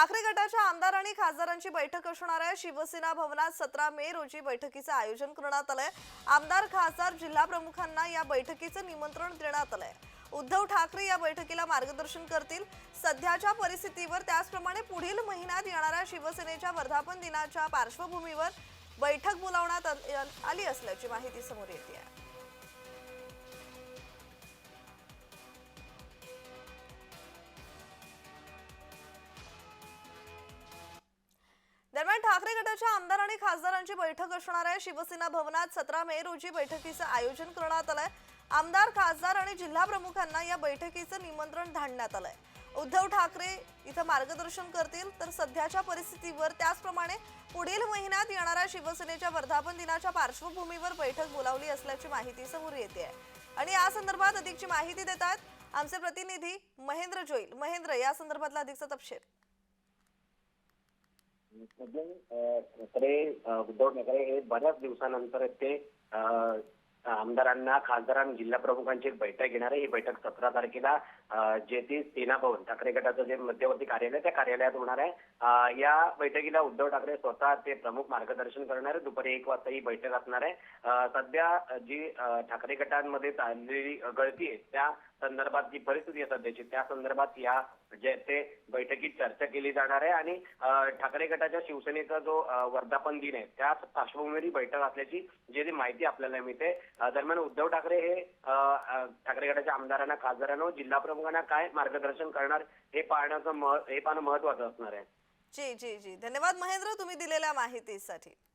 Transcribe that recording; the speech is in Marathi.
ठाकरे गटाच्या आमदार आणि खासदारांची बैठक असणार आहे. शिवसेना भवनात सतरा मे रोजी बैठकीचं आयोजन करण्यात आलंय. आमदार खासदार जिल्हा प्रमुखांना या बैठकीचं निमंत्रण देण्यात आलंय. उद्धव ठाकरे या बैठकीला मार्गदर्शन करतील. सध्याच्या परिस्थितीवर त्याचप्रमाणे पुढील महिन्यात येणाऱ्या शिवसेनेच्या वर्धापन दिनाच्या पार्श्वभूमीवर बैठक बोलावण्यात आली असल्याची माहिती समोर येते आहे गटाच्या आमदार आणि खासदारांची बैठक असणार आहे. शिवसेना भवनात सतरा मे रोजी बैठकीचं आयोजन करण्यात आलंय. आमदार खासदार आणि जिल्हा प्रमुखांना या बैठकीचं निमंत्रण धाडण्यात आलंय. उद्धव ठाकरे इथं मार्गदर्शन करतील तर सध्याच्या परिस्थितीवर त्याचप्रमाणे पुढील महिन्यात येणाऱ्या शिवसेनेच्या वर्धापन दिनाच्या पार्श्वभूमीवर बैठक बोलावली असल्याची माहिती समोर येते आहे. आणि या संदर्भात अधिकची माहिती देतात आमचे प्रतिनिधी महेंद्र जोईल. महेंद्र या संदर्भातला अधिकचा तपशील. ठाकरे उद्धव ठाकरे हे बऱ्याच दिवसानंतर ते आमदारांना खासदारांना जिल्हा प्रमुखांची एक बैठक घेणार आहे. ही बैठक सतरा तारखेला जे ती सेना भवन ठाकरे गटाचं जे मध्यवर्ती कार्यालय त्या कार्यालयात होणार आहे. या बैठकीला उद्धव ठाकरे स्वतः ते प्रमुख मार्गदर्शन करणार आहे दुपारी एक वाजता ही बैठक असणार आहे. सध्या जी ठाकरे गटांमध्ये चाललेली गळती आहे त्या संदर्भात जी परिस्थिती आहे सध्याची त्या संदर्भात या जे ते बैठकीत चर्चा केली जाणार आहे आणि ठाकरे गटाच्या शिवसेनेचा जो वर्धापन दिन आहे त्या पार्श्वभूमीवर ही बैठक असल्याची जी माहिती आपल्याला मिळते दरम्यान उद्धव ठाकरे हे ठाकरे गटाच्या आमदारांना खासदारांना व जिल्हा प्रमुखांना काय मार्गदर्शन करणार हे पाहण्याचं मह- हे पाहणं महत्वाचं असणार आहे. जी जी जी. धन्यवाद महेंद्र तुम्ही दिलेल्या माहितीसाठी.